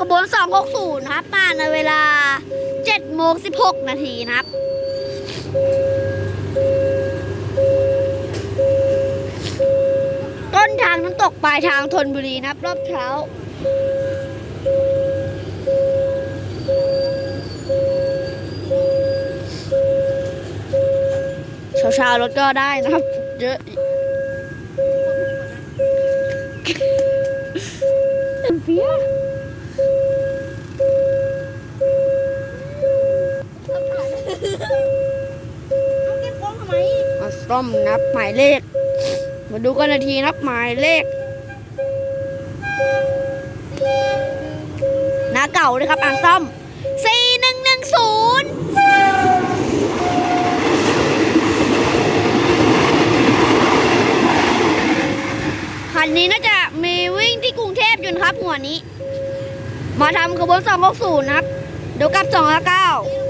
ขบวน 260 ครับ มาในเวลา7โมง16 นาทีนะครับ ต้นทางน้ำตกปลายทางธนบุรีนะครับ รอบเช้าเช้าๆรถก็ได้นะครับ เยอะเฟีย มาซ่อมนับหมายเลข มาดูกันนาทีนับหมายเลข หน้าเก่าเลยครับอ่านซ่อม4110คันนี้น่าจะมีวิ่งที่กรุงเทพอยู่นะครับหัวนี้ มาทำขบวน260 นะครับ เดี๋ยวกลับ2 9 9